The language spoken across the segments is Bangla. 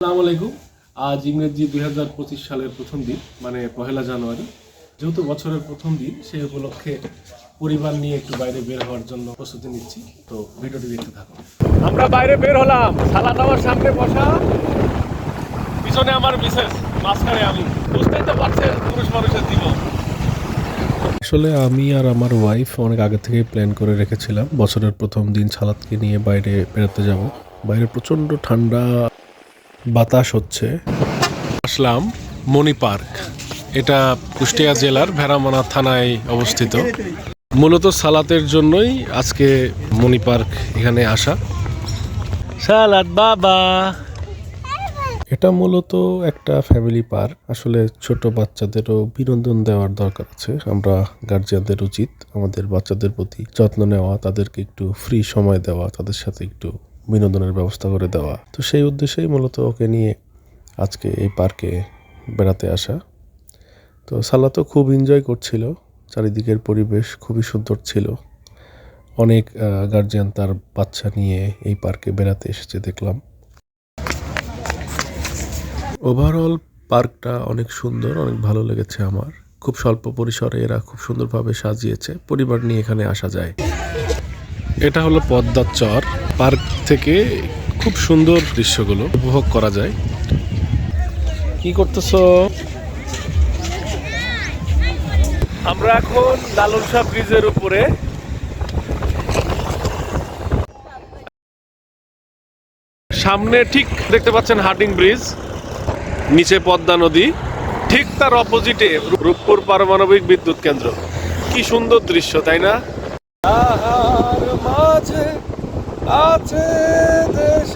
আসসালামু আলাইকুম। আজ ইংরেজি দুই হাজার পঁচিশ সালের প্রথম দিন মানে পহেলা জানুয়ারি। যেহেতু বছরের প্রথম দিন সেই উপলক্ষে পরিবার নিয়ে একটু বাইরে বের হওয়ার জন্য প্রস্তুতি নিচ্ছি। তো ভিডিওটি দেখতে থাকুন। আমরা বাইরে বের হলাম। সালাদ আমার সামনে বসা। পিছনে আমার মিসেস মাঝখানে আমি। বুঝতেই তো পারছেন পুরুষ মানুষের জীবন। আসলে আমি আর আমার ওয়াইফ অনেক আগে থেকেই প্ল্যান করে রেখেছিলাম বছরের প্রথম দিন সালাদকে নিয়ে বাইরে বেরোতে যাব। বাইরে প্রচণ্ড ঠান্ডা। বাতাস হচ্ছে। আসলাম মণি পার্ক। এটা কুষ্টিয়া জেলার ভেড়ামানা থানায় অবস্থিত। মূলত সালাতের জন্যই আজকে মণি পার্ক এখানে আসা। সালাদ বাবা। এটা মূলত একটা ফ্যামিলি পার্ক। আসলে ছোট বাচ্চাদেরও বিনোদন দেওয়ার দরকার আছে। আমরা গার্জিয়ানদের উচিত আমাদের বাচ্চাদের প্রতি যত্ন নেওয়া তাদেরকে একটু ফ্রি সময় দেওয়া তাদের সাথে একটু বিনোদনের ব্যবস্থা করে দেওয়া। তো সেই উদ্দেশ্যেই মূলত ওকে নিয়ে আজকে এই পার্কে বেড়াতে আসা। তো সালা তো খুব এনজয় করছিল। চারিদিকের পরিবেশ খুবই সুন্দর ছিল। অনেক গার্জিয়ান তার বাচ্চা নিয়ে এই পার্কে বেড়াতে এসেছে দেখলাম। ওভারঅল পার্কটা অনেক সুন্দর, অনেক ভালো লেগেছে আমার। খুব স্বল্প পরিসরে এরা খুব সুন্দরভাবে সাজিয়েছে। পরিবার নিয়ে এখানে আসা যায়। এটা হলো পদ্মার চর। পার্ক থেকে খুব সুন্দর দৃশ্যগুলো উপভোগ করা যায়। কি করতেছ? আমরা এখন লালন শাহ ব্রিজের উপরে। সামনে ঠিক দেখতে পাচ্ছেন হার্ডিং ব্রিজ, নিচে পদ্মা নদী, ঠিক তার অপোজিটে রূপপুর পারমাণবিক বিদ্যুৎ কেন্দ্র। কি সুন্দর দৃশ্য, তাই না? তাহার মাঝে আছে দেশ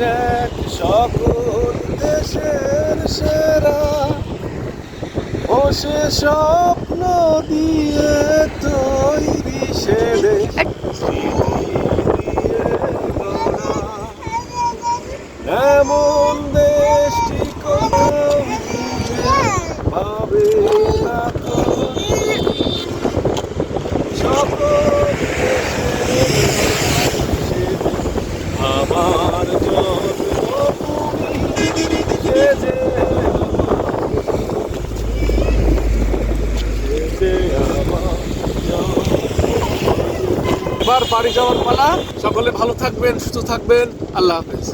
সকল দেশের সেরা। ও সে স্বপ্ন দিয়ে তৈরি সে দেশ। এবার বাড়ি যাওয়ার পালা। সকলে ভালো থাকবেন সুস্থ থাকবেন। আল্লাহ হাফেজ।